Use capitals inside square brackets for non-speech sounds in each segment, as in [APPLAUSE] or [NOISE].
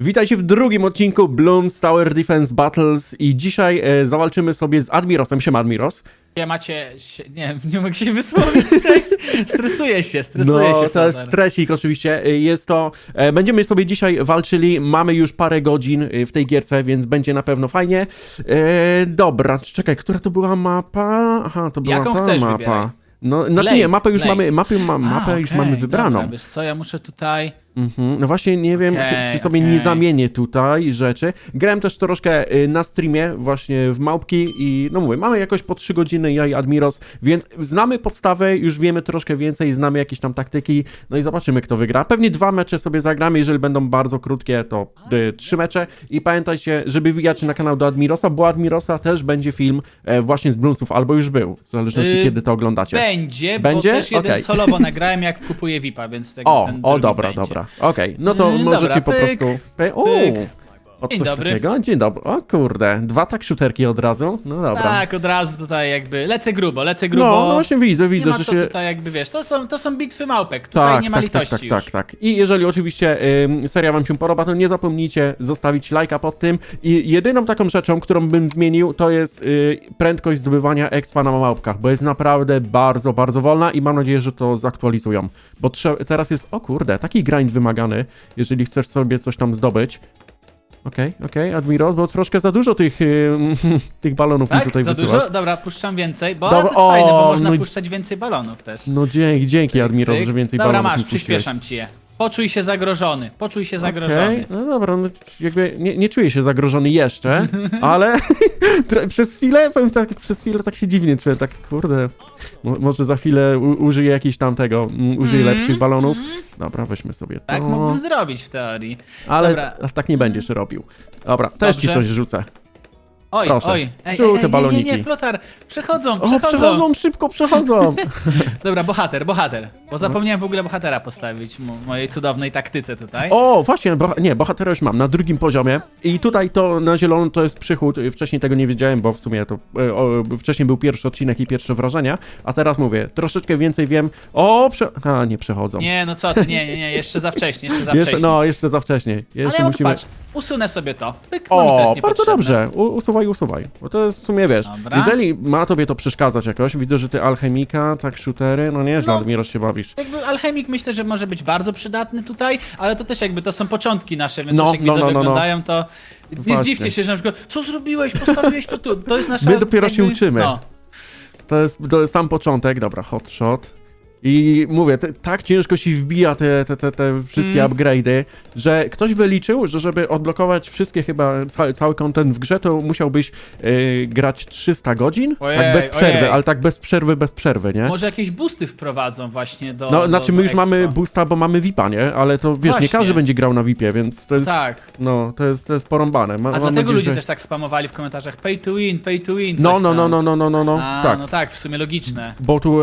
Witajcie w drugim odcinku Bloons Tower Defense Battles i dzisiaj e, zawalczymy sobie z Admirosem. Siema Admiros. Ja macie. Się, nie, nie mogę się wysłowić. Cześć. Stresuję się, stresuję No, się. to jest stresik oczywiście. E, Jest to... E, będziemy sobie dzisiaj walczyli, mamy już parę godzin e, w tej gierce, więc będzie na pewno fajnie. E, dobra, czekaj, która to była mapa? Aha, to była Jaką ta chcesz, mapa. wybieraj. No, znaczy Blade, nie, mapę już Blade. mamy, mapę, ma, A, mapę już okej, mamy wybraną. Dobra, wiesz co, ja muszę tutaj. Mhm. No właśnie nie wiem, Okej, czy sobie nie zamienię tutaj rzeczy. Grałem też troszkę y, na streamie właśnie w Małpki i no mówię, mamy jakoś po 3 godziny ja i Admiros, więc znamy podstawę, już wiemy troszkę więcej, znamy jakieś tam taktyki, no i zobaczymy kto wygra. Pewnie dwa mecze sobie zagramy, jeżeli będą bardzo krótkie, to y, trzy mecze i pamiętajcie, żeby wbijać na kanał do Admirosa, bo Admirosa też będzie film e, właśnie z Bloomsów, albo już był, w zależności Y, kiedy to oglądacie. Będzie, Będzie? bo też jeden Okej. solowo nagrałem, jak kupuję VIP-a, więc jakby O, ten o drugi dobra, będzie. dobra. Okej, no to Mm, możecie dobra, po pyk, prostu. Py... O, pyk. O, Dzień coś dobry. Takiego? Dzień dobry. O kurde, dwa tak shooterki od razu. No dobra. Tak, od razu tutaj jakby lecę grubo, lecę grubo. no, no właśnie widzę, nie widzę, ma że co się. tutaj jakby wiesz, to są, to są bitwy małpek, tutaj Tak, nie ma tak, tak, litości tak, już. tak, tak. I jeżeli oczywiście ym, seria wam się podoba, to nie zapomnijcie zostawić lajka pod tym. I jedyną taką rzeczą, którą bym zmienił, to jest y, prędkość zdobywania expa na małpkach, bo jest naprawdę bardzo, bardzo wolna i mam nadzieję, że to zaktualizują. Bo trze- teraz jest, o kurde, taki grind wymagany, jeżeli chcesz sobie coś tam zdobyć. Okej, okej, Admiro, bo troszkę za dużo tych, y, [LAUGHS] tych balonów mi Tak? tutaj Za wysyłasz. dużo? Dobra, puszczam więcej, bo Dobra, to jest fajne, bo o, można no i- puszczać więcej balonów też. No dzięki, dzięki Admiro, Cyk. że więcej Dobra, balonów masz, mi puściłeś. przyspieszam ci je. Poczuj się zagrożony, poczuj się zagrożony. Okej, no dobra, no jakby nie, nie czuję się zagrożony jeszcze, [LAUGHS] ale [LAUGHS] przez chwilę, powiem tak, przez chwilę tak się dziwnie czuję, tak kurde, mo, może za chwilę u, użyję jakiś tam tego, mm, użyję Mhm, lepszych balonów. Dobra, weźmy sobie to, Tak mógłbym zrobić w teorii. ale dobra. t- tak nie będziesz robił. Dobra, też ci Dobrze. coś rzucę. Oj, Proszę. oj. Ej, ej, ej, nie, baloniki. nie, nie, flotar, przechodzą, O, przechodzą. przechodzą, szybko przechodzą! [LAUGHS] Dobra, bohater, bohater. No. Bo zapomniałem w ogóle bohatera postawić mo- mojej cudownej taktyce tutaj. O, właśnie, bo, nie, bohatera już mam na drugim poziomie i tutaj to na zielono to jest przychód. Wcześniej tego nie wiedziałem, bo w sumie to e, o, wcześniej był pierwszy odcinek i pierwsze wrażenia, a teraz mówię, troszeczkę więcej wiem. O, prze... a nie przechodzą. Nie, no co ty, nie, nie, nie, jeszcze za wcześnie, jeszcze za [LAUGHS] jeszcze, wcześnie. no, jeszcze za wcześnie. Ale Jeszcze ja musimy. patrz, usunę sobie to. Pyk, bo mi to O, jest bardzo niepotrzebne. dobrze. U, usuwaj, usuwaj. Bo to jest w sumie wiesz. Dobra. Jeżeli ma tobie to przeszkadzać jakoś, widzę, że ty alchemika, tak shootery, no nie, że No. Admiros się bawisz. Jakby alchemik myślę, że może być bardzo przydatny tutaj, ale to też jakby to są początki nasze, więc No, też jak no, no, no, no. oglądają, to nie Właśnie. zdziwcie się, że na przykład, co zrobiłeś, postawiłeś to tu, to jest nasza... My dopiero się uczymy. No, To jest, to jest sam początek, dobra, hot shot. I mówię, te, tak ciężko się wbija te, te, te, te wszystkie Mm. upgrade'y, że ktoś wyliczył, że żeby odblokować wszystkie chyba, cały, cały content w grze, to musiałbyś yy, grać 300 godzin? Ojej, tak bez przerwy, ojej. ale tak bez przerwy, bez przerwy, nie? może jakieś boosty wprowadzą właśnie do No, do, znaczy my już mamy boosta, bo mamy VIPa, nie? Ale to wiesz, nie Właśnie. każdy będzie grał na VIPie, więc to jest, Tak, no, to jest, to jest porąbane. Ma, a dlatego nadzieję, ludzie że... też tak spamowali w komentarzach pay to win, pay to win, No, no, no, no, no, no, no, no, A, tak. no tak, w sumie logiczne. Bo tu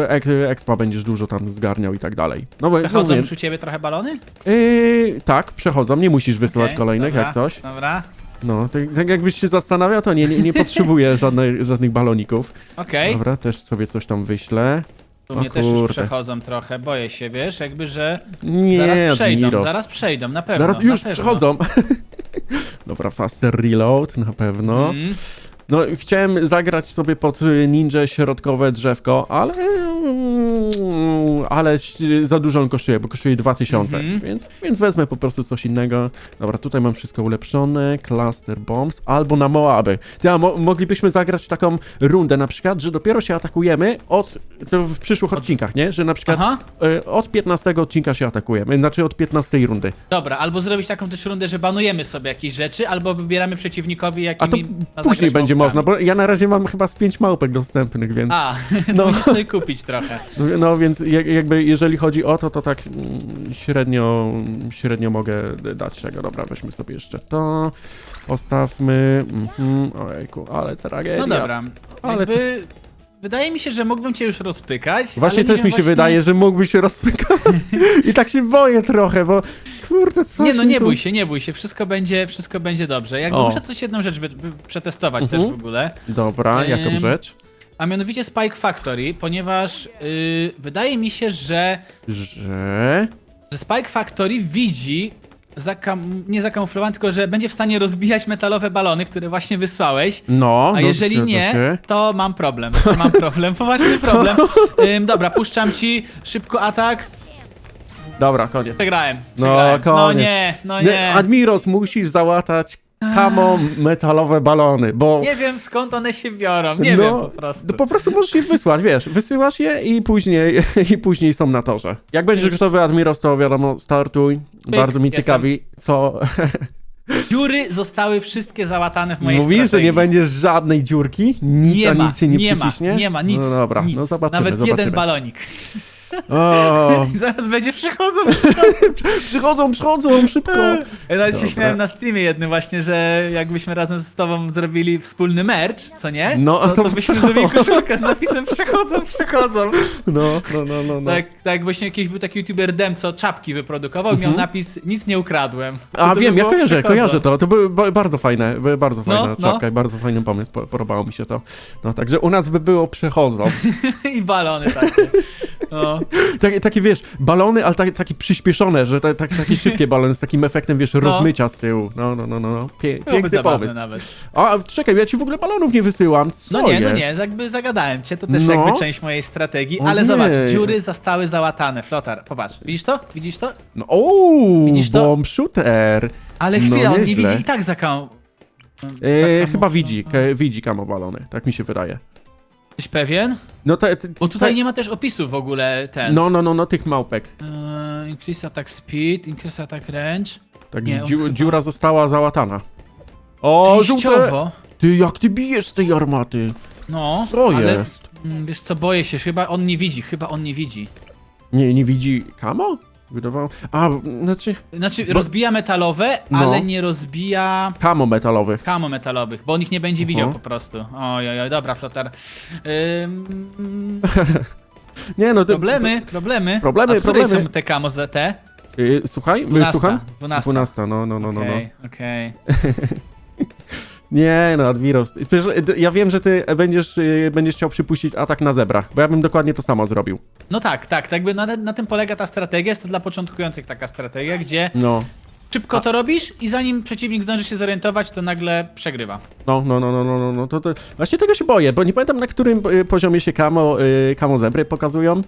expa będziesz dużo tam zgarniał i tak dalej. No bo Przechodzą mówię, ciebie trochę balony? Yy, tak, przechodzą, nie musisz wysyłać Okej, kolejnych, dobra, jak coś. Dobra, No, tak, tak jakbyś się zastanawiał, to nie, nie, nie potrzebuję [LAUGHS] żadnej, żadnych baloników. okej. Dobra, też sobie coś tam wyślę. Tu o mnie też już kurde. przechodzą trochę, boję się, wiesz, jakby, że Nie, zaraz przejdą, Admiros. zaraz przejdą, na pewno, Zaraz na już pewno. przechodzą. [LAUGHS] Dobra, faster reload na pewno. Mm. No, chciałem zagrać sobie pod y, ninja środkowe drzewko, ale... Ale za dużo on kosztuje, bo kosztuje 2000, Mhm. więc, więc wezmę po prostu coś innego. Dobra, tutaj mam wszystko ulepszone, cluster bombs, albo na Moaby. Ty, a mo moglibyśmy zagrać taką rundę na przykład, że dopiero się atakujemy od... W przyszłych odcinkach, nie? Że na przykład y, od 15 odcinka się atakujemy, znaczy od 15 rundy. dobra, albo zrobić taką też rundę, że banujemy sobie jakieś rzeczy, albo wybieramy przeciwnikowi, A to jakimi później będzie małpkami. można, bo ja na razie mam chyba z 5 małpek dostępnych, więc... A, [LAUGHS] No. no. musisz sobie kupić trochę. No więc jak, jakby jeżeli chodzi o to, to tak mm, średnio, średnio mogę dać tego. Dobra, weźmy sobie jeszcze to. Postawmy. Mhm, ojejku, ale tragedia. No dobra, Ale jakby... Wydaje mi się, że mógłbym cię już rozpykać, Właśnie też wiem mi się właśnie... wydaje, że mógłby się rozpykać. I tak się boję trochę, bo kurde, co Nie no, nie tu... bój się, nie bój się, wszystko będzie, wszystko będzie dobrze. Jakby O. muszę coś jedną rzecz przetestować Mhm. też w ogóle. Dobra, jaką rzecz? A mianowicie Spike Factory, ponieważ yy, wydaje mi się, że, Że... że Spike Factory widzi zakam... nie zakamuflowany, tylko że będzie w stanie rozbijać metalowe balony, które właśnie wysłałeś. No, A no, jeżeli zgadza nie, się. to mam problem. Mam problem, [LAUGHS] poważny problem. Ym, dobra, puszczam ci, szybko atak. Dobra, koniec. Przegrałem. No, przegrałem. no koniec. nie, no nie. Admiros, musisz załatać kamo metalowe balony, bo... Nie wiem skąd one się biorą, nie no, wiem po prostu. No po prostu możesz je wysłać, wiesz, wysyłasz je i później, [LAUGHS] i później są na torze. Jak będziesz gotowy, Admiros, to wiadomo, startuj. Bardzo mi jestem. ciekawi, co... Dziury zostały wszystkie załatane w mojej Mówisz, że strategii. nie będziesz żadnej dziurki? Nic, Nie ma, nic się nie, nie ma, nie ma, nic, No dobra, nic. no zobaczymy, Nawet zobaczymy. jeden balonik. O, [LAUGHS] I zaraz będzie przychodzą. [LAUGHS] przychodzą, przychodzą, szybko. Ja nawet się Dobra. śmiałem na streamie jednym właśnie, że jakbyśmy razem z tobą zrobili wspólny merch, co nie? No, to, to to byśmy by- zrobili koszulkę z napisem przychodzą, przychodzą. No, no, no, no. no. Tak, tak właśnie jakiś był taki youtuber Dem, co czapki wyprodukował i miał napis nic nie ukradłem. To A by wiem, ja było kojarzę, przychodzą. kojarzę to. To były ba- bardzo fajne, były bardzo No, fajna no. czapka i bardzo fajny pomysł, po- podobało mi się to. No, także u nas by było przechodzą. [LAUGHS] I balony takie. No. [LAUGHS] takie, takie, wiesz, balony, ale takie, takie przyspieszone, że te, tak, takie szybkie [LAUGHS] balony z takim efektem, wiesz, rozmycia z tyłu. No, no, no, no. no. Pie, piękny pomysł. nawet. A, czekaj, ja ci w ogóle balonów nie wysyłam. Co No nie, jest? no nie, jakby zagadałem cię, to też No. jakby część mojej strategii, ale Ojej. zobacz, dziury zostały załatane, flotar, popatrz, widzisz to? Widzisz to? No, ooo, Widzisz to? bomb shooter. Ale No, chwila, on nie widzi i tak zakam... E, zakamuflował. chyba widzi, widzi kamo balony, tak mi się wydaje. Jesteś pewien? No, te, te, Bo tutaj nie ma też opisu w ogóle ten. No, no, no, no, tych małpek. Eee, increase attack speed, increase attack range. Także Nie, on dziu, chyba- dziura została załatana. O, żółte! Ty, jak ty bijesz z tej armaty? No, Co ale jest? mm, wiesz co, boję się, chyba on nie widzi, chyba on nie widzi. Nie, nie widzi kamo? Wydawało... A, znaczy, Znaczy, Bo- rozbija metalowe, No. ale nie rozbija kamo metalowych. kamo metalowych, bo on ich nie będzie Mhm. widział po prostu. Oj, oj, oj, dobra, flotar. Ym, [LAUGHS] Nie, no, ty, problemy, problemy. Problemy, które problemy. są te kamo za te? Y, słuchaj, 12, słucham? 12. 12, no, no, no, no, no. Okej, okej. [LAUGHS] Nie, no. Przecież, y, ja wiem, że ty będziesz, y, będziesz chciał przypuścić atak na zebrach, bo ja bym dokładnie to samo zrobił. No tak, tak, tak jakby na, na tym polega ta strategia, jest to dla początkujących taka strategia, gdzie No, szybko to robisz i zanim przeciwnik zdąży się zorientować, to nagle przegrywa. no, no, no, no, no, no, no to, to... Właśnie tego się boję, bo nie pamiętam, na którym y, poziomie się kamo, y, kamo zebry pokazują.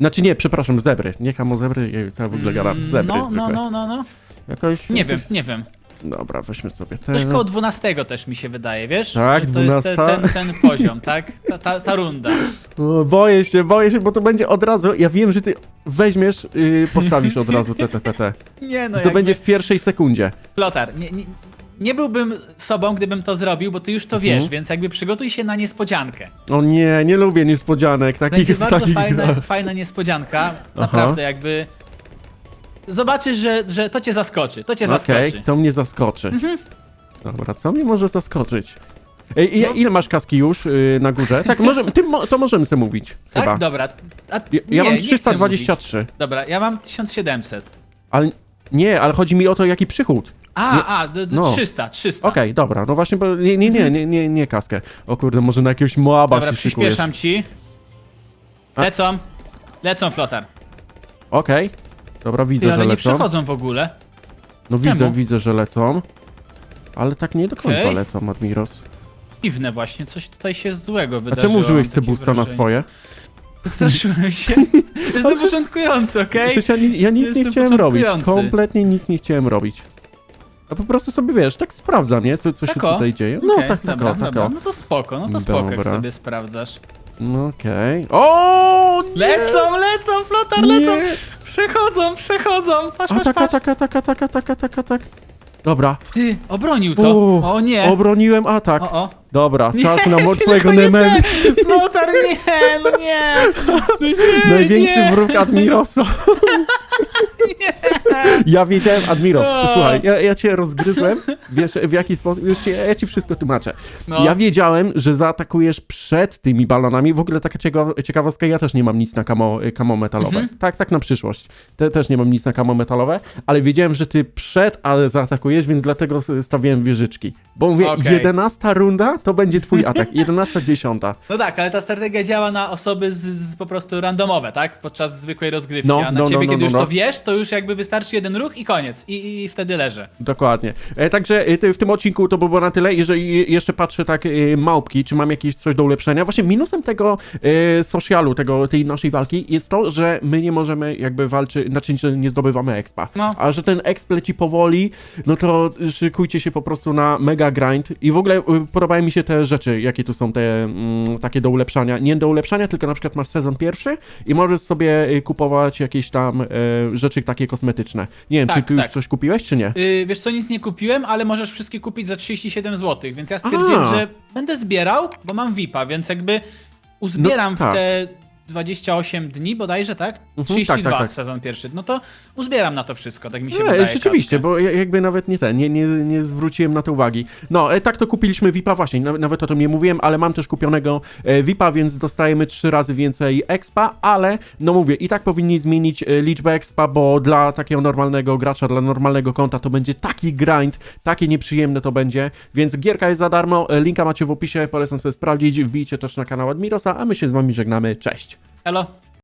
Znaczy nie, przepraszam, zebry. Nie kamo zebry, ja w ogóle gadam. Mm, Zebry no, no, no, no, no. Jakoś, Nie wiem, jakoś- nie wiem. Dobra, weźmy sobie Coś ten. koło 12 też mi się wydaje, wiesz? Tak, Że to jest te, 12. ten, ten poziom, tak? Ta, ta, ta runda. [LAUGHS] O, boję się, boję się, bo to będzie od razu. Ja wiem, że ty weźmiesz, yy, postawisz od razu te, te, te, te. [LAUGHS] Nie no, I to będzie w pierwszej sekundzie. Lotar, nie, nie, nie byłbym sobą, gdybym to zrobił, bo ty już to wiesz, Mhm. więc jakby przygotuj się na niespodziankę. O nie, nie lubię niespodzianek takich Będzie w bardzo takich fajna, grach. fajna niespodzianka. Naprawdę, jakby. Zobaczysz, że, że to cię zaskoczy. To cię Okej, zaskoczy. to mnie zaskoczy. Dobra, co mnie może zaskoczyć? Ej, i- No. ile masz kaski już yy, na górze? Tak, może, ty, mo- to możemy sobie mówić, Tak? chyba. Dobra. A, Ja, nie, ja mam nie chcę 323. mówić. Dobra, ja mam 1700. Ale nie, ale chodzi mi o to, jaki przychód. A, Nie- a, d, d, no. 300, 300. Okej, dobra, no właśnie, bo nie, nie, nie, nie, nie, nie kaskę. O kurde, może na jakiegoś Moaba Dobra, się szykujesz. przyspieszam ci. A- Lecą. Lecą, flotar. Okej. Dobra, Ty, widzę, że ale nie lecą. przechodzą w ogóle. No widzę, Czemu? widzę, że lecą. Ale tak nie do końca Okej. lecą, Admiros. Dziwne właśnie, coś tutaj się złego A wydarzyło. czemu użyłeś mam takie cebusta na wrażenie. swoje? Wystraszyłem się. [LAUGHS] Jest to początkujący, okej? Przecież ja, ni- ja nic Jestem nie chciałem robić. początkujący. Kompletnie nic nie chciałem robić. A po prostu sobie, wiesz, tak sprawdzam, nie? Co, co się Tak o. tutaj dzieje. No Okej, tak, tak, dobra, o, tak dobra. o. No to spoko, no to spoko, jak Dobra. sobie sprawdzasz. No okej. O! nie! Lecą, lecą, flotar, lecą! Nie! Przechodzą, przechodzą! Patrz, patrz, Ataka, patrz! ataka, ataka, ataka, ataka, ataka, tak. Dobra. Ty, obronił to! O nie! Obroniłem atak. O, o! Dobra, Nie, czas na [LAUGHS] moc tylko nie ten! Flotar, nie! No nie! No [LAUGHS] nie, Największy nie. wróg Admirosa. [LAUGHS] [LAUGHS] Ja wiedziałem, Admiros, słuchaj, ja, ja cię rozgryzłem, wiesz w jaki sposób, już ci, ja ci wszystko tłumaczę. No. Ja wiedziałem, że zaatakujesz przed tymi balonami, w ogóle taka ciekawostka, ja też nie mam nic na kamo, kamo metalowe. Mhm. Tak, tak na przyszłość. Te, też nie mam nic na kamo metalowe, ale wiedziałem, że ty przed, ale zaatakujesz, więc dlatego stawiałem wieżyczki. Bo mówię, Okej. 11 runda to będzie twój [LAUGHS] atak, 11 dziesiąta. No tak, ale ta strategia działa na osoby z, z po prostu randomowe, tak? Podczas zwykłej rozgrywki, No, a na no, ciebie, no, no, kiedy już no, to wiesz, to już jakby wystarczy jeden ruch i koniec. I, i wtedy leżę. Dokładnie. E, także e, ty- w tym odcinku to by było na tyle. Jeżeli jeszcze patrzę tak e, małpki, czy mam jakieś coś do ulepszenia. Właśnie minusem tego e, socialu, tego, tej naszej walki jest to, że my nie możemy jakby walczyć, znaczy, że nie zdobywamy expa. No. A że ten exp leci powoli, no to szykujcie się po prostu na mega grind. I w ogóle e, podobają mi się te rzeczy, jakie tu są te mm, takie do ulepszania. Nie do ulepszania, tylko na przykład masz sezon pierwszy i możesz sobie e, kupować jakieś tam e, rzeczy takie kosmetyczne. Nie wiem, Tak, czy ty już tak. coś kupiłeś, czy nie? Yy, wiesz co, nic nie kupiłem, ale możesz wszystkie kupić za 37 zł, więc ja stwierdziłem, A. że będę zbierał, bo mam VIP-a, więc jakby uzbieram No, w tak. te 28 dni bodajże, tak? 32 tak, tak, tak. sezon pierwszy. No to uzbieram na to wszystko, tak mi się Nie, wydaje. rzeczywiście, kaskę. bo ja- jakby nawet nie ten, nie, nie, nie zwróciłem na to uwagi. No, e, tak to kupiliśmy VIP-a właśnie, na- nawet o tym nie mówiłem, ale mam też kupionego e, VIP-a, więc dostajemy trzy razy więcej expa, ale no mówię, i tak powinni zmienić e, liczbę expa, bo dla takiego normalnego gracza, dla normalnego konta to będzie taki grind, takie nieprzyjemne to będzie, więc gierka jest za darmo, linka macie w opisie, polecam sobie sprawdzić, wbijcie też na kanał Admirosa, a my się z wami żegnamy, cześć! Hello.